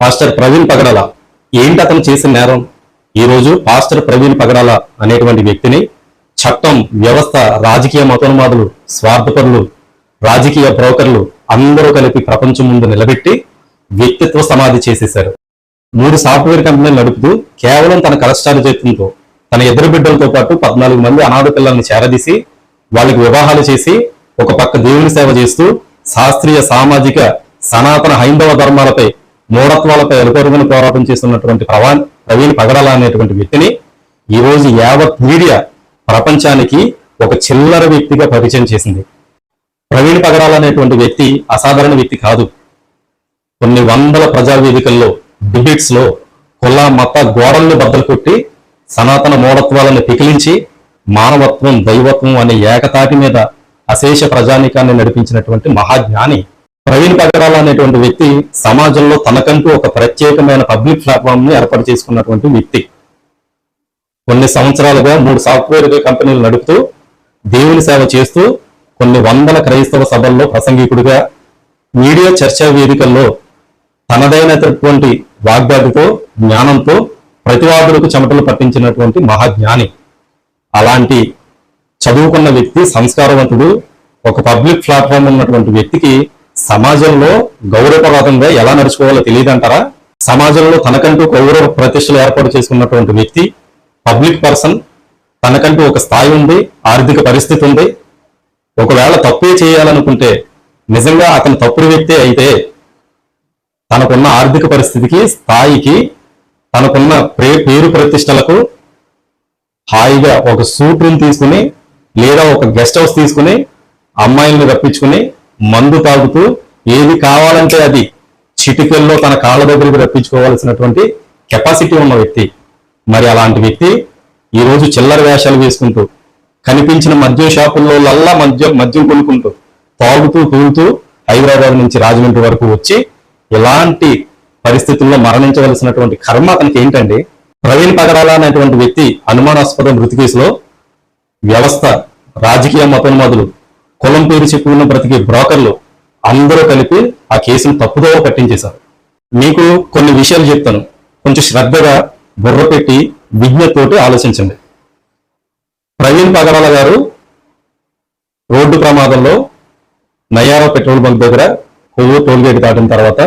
Pastor Praveen పగడాల. ఏంటి అతను చేసిన నేరం? ఈ రోజు పాస్టర్ ప్రవీణ్ పగడాల అనేటువంటి వ్యక్తిని చట్టం వ్యవస్థ రాజకీయ మతోన్మాదులు స్వార్థపరులు రాజకీయ బ్రోకర్లు అందరూ కలిపి ప్రపంచం ముందు నిలబెట్టి వ్యక్తిత్వ సమాధి చేసేశారు. మూడు సాఫ్ట్వేర్ కంపెనీలు నడుపుతూ కేవలం తన కలస్టాలు చేతులతో తన ఇద్దరు బిడ్డలతో పాటు పద్నాలుగు మంది అనాథ పిల్లల్ని చేరదీసి వాళ్ళకి వివాహాలు చేసి ఒక పక్క దేవుని సేవ చేస్తూ శాస్త్రీయ సామాజిక సనాతన హైందవ ధర్మాలపై మూఢత్వాలపై అలుపరుగుని పోరాటం చేస్తున్నటువంటి ప్రవా- ప్రవీణ్ పగడాల అనేటువంటి వ్యక్తిని ఈ రోజు యావత్ మీడియా ప్రపంచానికి ఒక చిల్లర వ్యక్తిగా పరిచయం చేసింది. ప్రవీణ్ పగడాల అనేటువంటి వ్యక్తి అసాధారణ వ్యక్తి కాదు. కొన్ని వందల ప్రజా వేదికల్లో కుల మత గోడల్ని బద్దలు కొట్టి సనాతన మూఢత్వాలను పికిలించి మానవత్వం దైవత్వం అనే ఏకతాటి మీద అశేష ప్రజానీకాన్ని నడిపించినటువంటి మహాజ్ఞాని ప్రవీణ్ పగడాల అనేటువంటి వ్యక్తి సమాజంలో తనకంటూ ఒక ప్రత్యేకమైన పబ్లిక్ ప్లాట్ఫామ్ని ఏర్పాటు చేసుకున్నటువంటి వ్యక్తి. కొన్ని సంవత్సరాలుగా మూడు సాఫ్ట్వేర్ కంపెనీలు నడుపుతూ దేవుని సేవ చేస్తూ కొన్ని వందల క్రైస్తవ సభల్లో ప్రసంగికుడిగా మీడియా చర్చా వేదికల్లో తనదైనటువంటి వాగ్దాటితో జ్ఞానంతో ప్రతివాదులకు చెమటలు పట్టించినటువంటి మహాజ్ఞాని. అలాంటి చదువుకున్న వ్యక్తి సంస్కారవంతుడు ఒక పబ్లిక్ ప్లాట్ఫామ్ ఉన్నటువంటి వ్యక్తికి సమాజంలో గౌరవప్రదంగా ఎలా నడుచుకోవాలో తెలియదంటారా? సమాజంలో తనకంటూ గౌరవ ప్రతిష్టలు ఏర్పాటు చేసుకున్నటువంటి వ్యక్తి పబ్లిక్ పర్సన్ తనకంటూ ఒక స్థాయి ఉంది ఆర్థిక పరిస్థితి ఉంది. ఒకవేళ తప్పే చేయాలనుకుంటే నిజంగా అతను తప్పుడు వ్యక్తే అయితే తనకున్న ఆర్థిక పరిస్థితికి స్థాయికి తనకున్న ప్రే పేరు ప్రతిష్టలకు హాయిగా ఒక సూట్ రూమ్ తీసుకుని లేదా ఒక గెస్ట్ హౌస్ తీసుకుని అమ్మాయిల్ని రప్పించుకుని మందు తాగుతూ ఏది కావాలంటే అది చిటికెల్లో తన కాళ్ళ దగ్గరికి రప్పించుకోవాల్సినటువంటి కెపాసిటీ ఉన్న వ్యక్తి. మరి అలాంటి వ్యక్తి ఈరోజు చిల్లర వేషాలు వేసుకుంటూ కనిపించిన మద్యం షాపుల్లో లల్లా మద్యం మద్యం కొనుక్కుంటూ తాగుతూ తూలుతూ హైదరాబాద్ నుంచి రాజమండ్రి వరకు వచ్చి ఇలాంటి పరిస్థితుల్లో మరణించవలసినటువంటి కర్మ అతనికి ఏంటండి ప్రవీణ్ పగడాల అనేటువంటి వ్యక్తి అనుమానాస్పద మృతి కేసులో వ్యవస్థ రాజకీయ మతోన్మాదులు కులం పేరు చెప్పుకున్న బ్రతికే బ్రోకర్లు అందరూ కలిపి ఆ కేసును తప్పుదోవ పట్టించేశారు. మీకు కొన్ని విషయాలు చెప్తాను. కొంచెం శ్రద్ధగా బుర్ర పెట్టి విజ్ఞతతోటి ఆలోచించండి. ప్రవీణ్ పగడాల గారు రోడ్డు ప్రమాదంలో నయారా పెట్రోల్ బంక్ దగ్గర కొవ్వు టోల్గేట్ దాటిన తర్వాత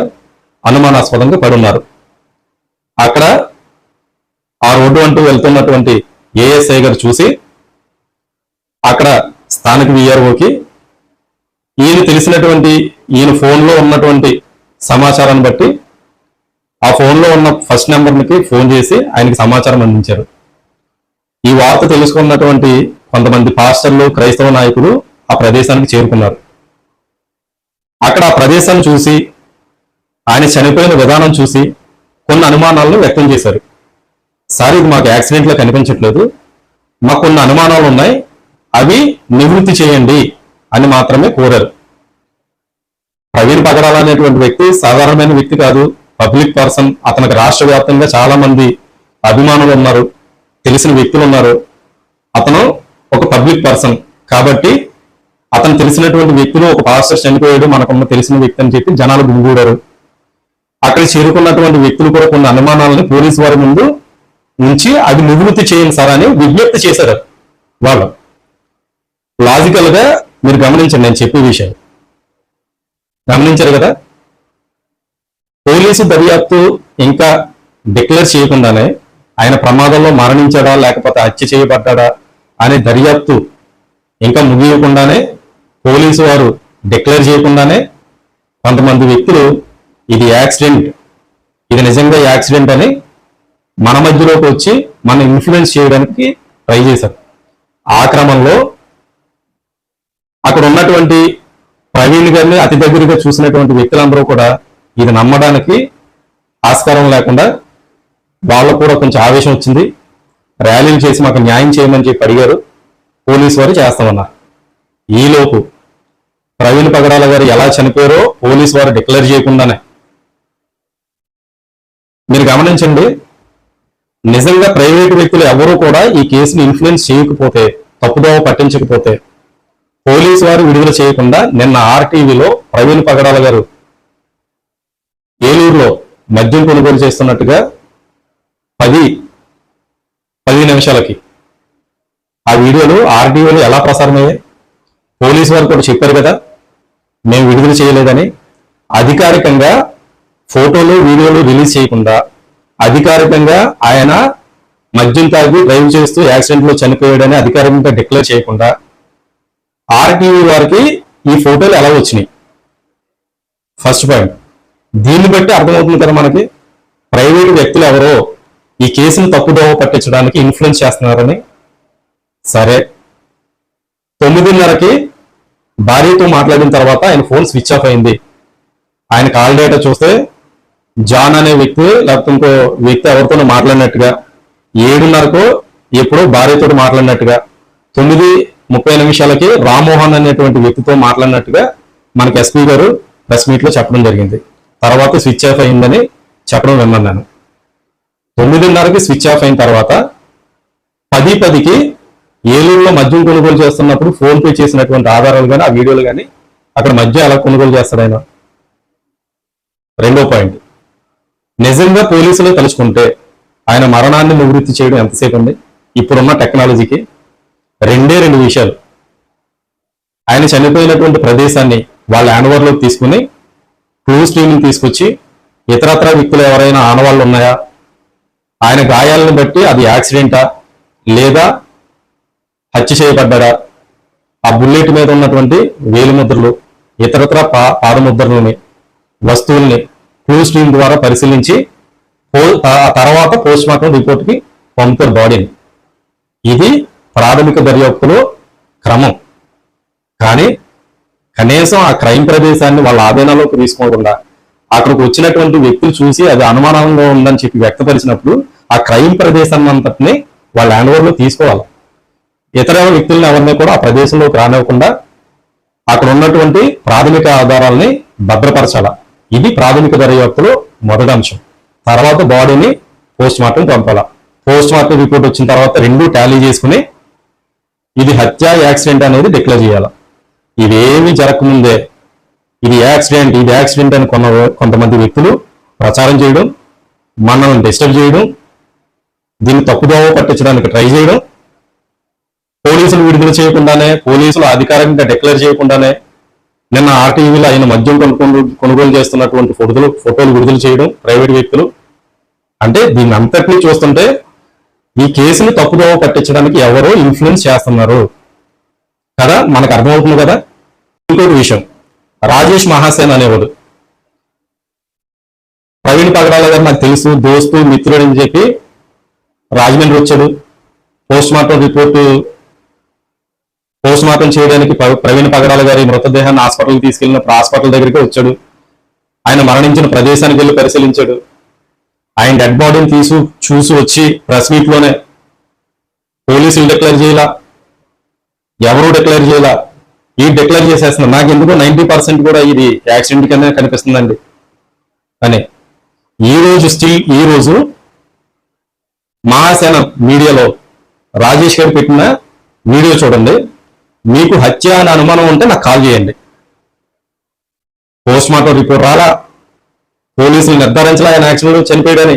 అనుమానాస్పదంగా పడున్నారు. అక్కడ ఆ రోడ్డు అంటూ వెళ్తున్నటువంటి ఏఎస్ఐ గారు చూసి అక్కడ స్థానిక విఆర్ఓకి ఈయన తెలిసినటువంటి ఈయన ఫోన్లో ఉన్నటువంటి సమాచారాన్ని బట్టి ఆ ఫోన్లో ఉన్న ఫస్ట్ నెంబర్కి ఫోన్ చేసి ఆయనకి సమాచారం అందించారు. ఈ వార్త తెలుసుకున్నటువంటి కొంతమంది పాస్టర్లు క్రైస్తవ నాయకులు ఆ ప్రదేశానికి చేరుకున్నారు. అక్కడ ఆ ప్రదేశాన్ని చూసి ఆయన చనిపోయిన విధానం చూసి కొన్ని అనుమానాలను వ్యక్తం చేశారు. సార్ ఇది మాకు యాక్సిడెంట్లో కనిపించట్లేదు. మాకు కొన్ని అనుమానాలు ఉన్నాయి అవి నివృత్తి చేయండి. అని మాత్రమే కోరారు. ప్రవీణ్ పగడాల అనేటువంటి వ్యక్తి సాధారణమైన వ్యక్తి కాదు. పబ్లిక్ పర్సన్ అతనికి రాష్ట్ర వ్యాప్తంగా చాలా మంది అభిమానులు ఉన్నారు తెలిసిన వ్యక్తులు ఉన్నారు. అతను ఒక పబ్లిక్ పర్సన్ కాబట్టి అతను తెలిసినటువంటి వ్యక్తులు ఒక పాస్టర్ చనిపోయాడు మనకున్న తెలిసిన వ్యక్తి అని చెప్పి జనాలు గుమిగూడారు. అక్కడ చేరుకున్నటువంటి వ్యక్తులు కూడా కొన్ని అనుమానాలను పోలీసు వారి ముందు ఉంచి అది నివృత్తి చేయండి సార్ అని విజ్ఞప్తి చేశారు వాళ్ళు. లాజికల్గా మీరు గమనించండి నేను చెప్పే విషయం. గమనించారు కదా? పోలీసు దర్యాప్తు ఇంకా డిక్లేర్ చేయకుండానే ఆయన ప్రమాదంలో మరణించాడా లేకపోతే హత్య చేయబడ్డాడా అనే దర్యాప్తు ఇంకా ముగియకుండానే పోలీసు వారు డిక్లేర్ చేయకుండానే కొంతమంది వ్యక్తులు ఇది యాక్సిడెంట్. ఇది నిజంగా యాక్సిడెంట్ అని మన మధ్యలోకి వచ్చి మన ఇన్ఫ్లుయెన్స్ చేయడానికి ట్రై చేశారు. ఆ క్రమంలో అక్కడ ఉన్నటువంటి ప్రవీణ్ గారిని అతి దగ్గరగా చూసినటువంటి వ్యక్తులందరూ కూడా ఇది నమ్మడానికి ఆస్కారం లేకుండా వాళ్ళకు కూడా కొంచెం ఆవేశం వచ్చింది. ర్యాలీలు చేసి మాకు న్యాయం చేయమని చెప్పి అడిగారు. పోలీసు వారు చేస్తామన్నారు. ఈలోపు ప్రవీణ్ పగడాల గారు ఎలా చనిపోయారో పోలీసు వారు డిక్లేర్ చేయకుండానే. మీరు గమనించండి నిజంగా ప్రైవేటు వ్యక్తులు ఎవరూ కూడా ఈ కేసుని ఇన్ఫ్లుయెన్స్ చేయకపోతే తప్పుదోవ పట్టించకపోతే పోలీసు వారు విడుదల చేయకుండా నిన్న ఆర్టీవీలో ప్రవీణ్ పగడాల గారు ఏలూరులో మద్యం కొనుగోలు చేస్తున్నట్టుగా పది పది నిమిషాలకి. ఆ వీడియోలు ఆర్టీవీలో ఎలా ప్రసారమయ్యాయి? పోలీసు వారు కూడా చెప్పారు కదా మేము విడుదల చేయలేదని. అధికారికంగా ఫోటోలు వీడియోలు రిలీజ్ చేయకుండా అధికారికంగా ఆయన మద్యం తాగి డ్రైవ్ చేస్తూ యాక్సిడెంట్లో చనిపోయాడని అధికారికంగా డిక్లేర్ చేయకుండా ఆర్టీవీ వారికి ఈ ఫోటోలు ఎలా వచ్చినాయి? ఫస్ట్ పాయింట్ దీన్ని బట్టి అర్థమవుతుంది కదా మనకి ప్రైవేట్ వ్యక్తులు ఎవరో ఈ కేసును తప్పుదోవ పట్టించడానికి ఇన్ఫ్లుయెన్స్ చేస్తున్నారని. సరే. తొమ్మిదిన్నరకి భార్యతో మాట్లాడిన తర్వాత ఆయన ఫోన్ స్విచ్ ఆఫ్ అయింది. ఆయన కాల్ డేటా చూస్తే జాన్ అనే వ్యక్తి లేకపోతే ఇంకో వ్యక్తి ఎవరితోనో మాట్లాడినట్టుగా ఏడున్నరకు ఎప్పుడో భార్యతో మాట్లాడినట్టుగా తొమ్మిది ముప్పై నిమిషాలకి రామ్మోహన్ అనేటువంటి వ్యక్తితో మాట్లాడినట్టుగా మనకి ఎస్పీ గారు ప్రెస్ మీట్లో చెప్పడం జరిగింది. తర్వాత స్విచ్ ఆఫ్ అయిందని చెప్పడం విన్నాను. నేను తొమ్మిదిన్నరకి స్విచ్ ఆఫ్ అయిన తర్వాత పది పదికి ఏలూరులో మద్యం కొనుగోలు చేస్తున్నప్పుడు ఫోన్ పే చేసినటువంటి ఆధారాలు కానీ ఆ వీడియోలు కానీ అక్కడ మద్యం ఎలా కొనుగోలు చేస్తాడు ఆయన? రెండో పాయింట్. నిజంగా పోలీసులు తలుచుకుంటే ఆయన మరణాన్ని నివృత్తి చేయడం ఎంతసేపు ఉంది? ఇప్పుడున్న టెక్నాలజీకి రెండే రెండు విషయాలు. ఆయన చనిపోయినటువంటి ప్రదేశాన్ని వాళ్ళ యానవర్లోకి తీసుకుని క్లూ స్ట్రీమ్ని తీసుకొచ్చి ఇతరత్ర వ్యక్తులు ఎవరైనా ఆనవాళ్ళు ఉన్నాయా? ఆయన గాయాలను బట్టి అది యాక్సిడెంటా? లేదా హత్య చేయబడ్డా ఆ బుల్లెట్ మీద ఉన్నటువంటి వేలు ముద్రలు ఇతరత్ర పా పాదముద్రలని వస్తువుల్ని క్లూ స్ట్రీమ్ ద్వారా పరిశీలించి పో- తర్వాత పోస్ట్ మార్టం రిపోర్ట్కి పంపుతారు బాడీని. ఇది ప్రాథమిక దర్యాప్తులో క్రమం. కానీ కనీసం ఆ క్రైమ్ ప్రదేశాన్ని వాళ్ళ ఆధీనంలోకి తీసుకోకుండా అక్కడికి వచ్చినటువంటి వ్యక్తులు చూసి అది అనుమానంగా ఉందని చెప్పి వ్యక్తపరిచినప్పుడు ఆ క్రైమ్ ప్రదేశాన్ని అంతటిని వాళ్ళ హ్యాండ్ తీసుకోవాలి. ఇతర వ్యక్తులను ఎవరిని కూడా ఆ ప్రదేశంలోకి రానివ్వకుండా అక్కడ ఉన్నటువంటి ప్రాథమిక ఆధారాలని భద్రపరచాల? ఇది ప్రాథమిక దర్యాప్తులో మొదటి అంశం. తర్వాత బాడీని పోస్ట్ మార్టం పంపాల? పోస్ట్ మార్టం రిపోర్ట్ వచ్చిన తర్వాత రెండు టాలీ చేసుకుని ఇది హత్య యాక్సిడెంట్ అనేది డిక్లేర్ చేయాలి? ఇవేమి జరగకముందే. ఇది యాక్సిడెంట్ ఇది యాక్సిడెంట్ అని కొన్న కొంతమంది వ్యక్తులు ప్రచారం చేయడం మనల్ని డిస్టర్బ్ చేయడం దీన్ని తప్పుదోవ పట్టించడానికి ట్రై చేయడం పోలీసులు విడుదల చేయకుండానే పోలీసులు అధికారికంగా డిక్లేర్ చేయకుండానే నిన్న ఆర్టీవీలో ఆయన మద్యం కొనుగోలు కొనుగోలు చేస్తున్నటువంటి ఫోటోలు ఫోటోలు విడుదల చేయడం ప్రైవేట్ వ్యక్తులు. అంటే దీన్ని అంతటినీ చూస్తుంటే ఈ కేసుని తప్పుదోవ పట్టించడానికి ఎవరో ఇన్ఫ్లుయెన్స్ చేస్తున్నారు. కదా? మనకు అర్థమవుతుంది కదా? ఇంకొక విషయం. రాజేష్ మహాసేన్ అనేవాడు. ప్రవీణ్ పగడాల గారు నాకు తెలుసు దోస్తు మిత్రుడు అని చెప్పి రాజమండ్రి వచ్చాడు. Post mortem report post mortem చేయడానికి ప్ర- ప్రవీణ్ పగడాల గారి మృతదేహాన్ని హాస్పిటల్కి తీసుకెళ్ళినప్పుడు హాస్పిటల్ దగ్గరికి వచ్చాడు. ఆయన మరణించిన ప్రదేశానికి వెళ్ళి పరిశీలించాడు. ఆయన డెడ్ బాడీని తీసు చూసి వచ్చి ప్రెస్ మీట్లోనే పోలీసులు డిక్లేర్ చేయాల? ఎవరు డిక్లేర్ చేయాల? ఈ డిక్లేర్ చేసేస్తున్నారు నాకు ఎందుకో నైంటీ పర్సెంట్ కూడా ఇది యాక్సిడెంట్ కింద కనిపిస్తుందండి. అని. ఈ రోజు స్టిల్ ఈ రోజు మహాసేన మీడియాలో రాజేష్ గారు పెట్టిన వీడియో చూడండి. మీకు హత్య అనే అనుమానం ఉంటే నాకు కాల్ చేయండి. పోస్ట్ మార్టం రిపోర్ట్ రాలా? పోలీసులు నిర్ధారించలే ఆయన యాక్సిడెంట్ చనిపోయాడని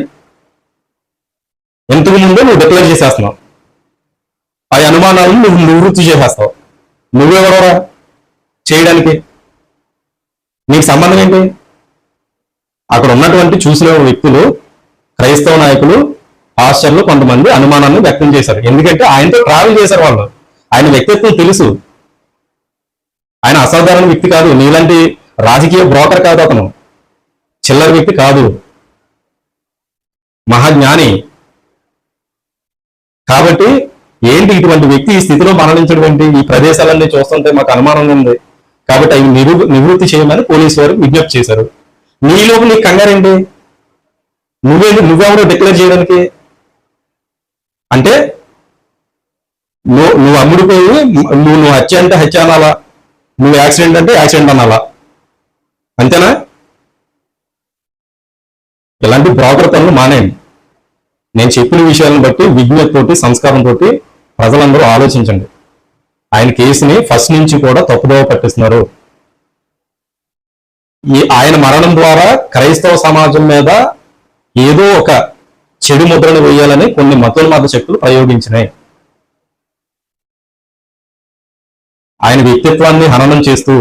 ఎంత ముందే నువ్వు డిక్లేర్ చేసేస్తున్నావు. ఆ అనుమానాలను నువ్వు నివృత్తి చేసేస్తావు నువ్వెవరవరా? చేయడానికి? నీకు సంబంధం ఏంటి? అక్కడ ఉన్నటువంటి చూసిన వ్యక్తులు క్రైస్తవ నాయకులు పాస్టర్లు కొంతమంది అనుమానాన్ని వ్యక్తం చేశారు. ఎందుకంటే ఆయనతో ట్రావెల్ చేశారు వాళ్ళు. ఆయన వ్యక్తిత్వం తెలుసు. ఆయన అసాధారణ వ్యక్తి కాదు. నీలాంటి రాజకీయ బ్రోకర్ కాదు అతను. చిల్లర వ్యక్తి కాదు. మహాజ్ఞాని. కాబట్టి ఏంటి ఇటువంటి వ్యక్తి ఈ స్థితిలో మరణించడం ఈ ప్రదేశాలన్నీ చూస్తుంటే మాకు అనుమానంగా ఉంది. కాబట్టి అవి నిరు నివృత్తి చేయమని పోలీసు వారు విజ్ఞప్తి చేశారు. నీలోపు నీకు కంగారేంటి నువ్వే నువ్వెవరో డిక్లేర్ చేయడానికి? అంటే నువ్వు నువ్వు అమ్ముడిపోయి నువ్వు నువ్వు హత్య అంటే హత్య అనాలా? నువ్వు యాక్సిడెంట్ అంటే యాక్సిడెంట్ అనాలా? అంతేనా? ఇలాంటి ప్రాకృతలను మానేయండి నేను చెప్పిన విషయాలను బట్టి విజ్ఞతతోటి సంస్కారంతో ప్రజలందరూ ఆలోచించండి. ఆయన కేసుని ఫస్ట్ నుంచి కూడా తప్పుదోవ పట్టిస్తున్నారు. ఈ ఆయన మరణం ద్వారా క్రైస్తవ సమాజం మీద ఏదో ఒక చెడు ముద్రను వేయాలని కొన్ని మతోన్మాద శక్తులు ప్రయోగించినాయి. ఆయన వ్యక్తిత్వాన్ని హననం చేస్తూ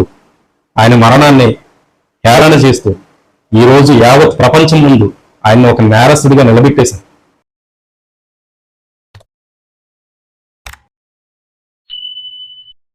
ఆయన మరణాన్ని హేళన చేస్తూ ఈ రోజు యావత్ ప్రపంచం ముందు ఆయన ఒక నేరస్తుడిగా నిలబెట్టేశారు.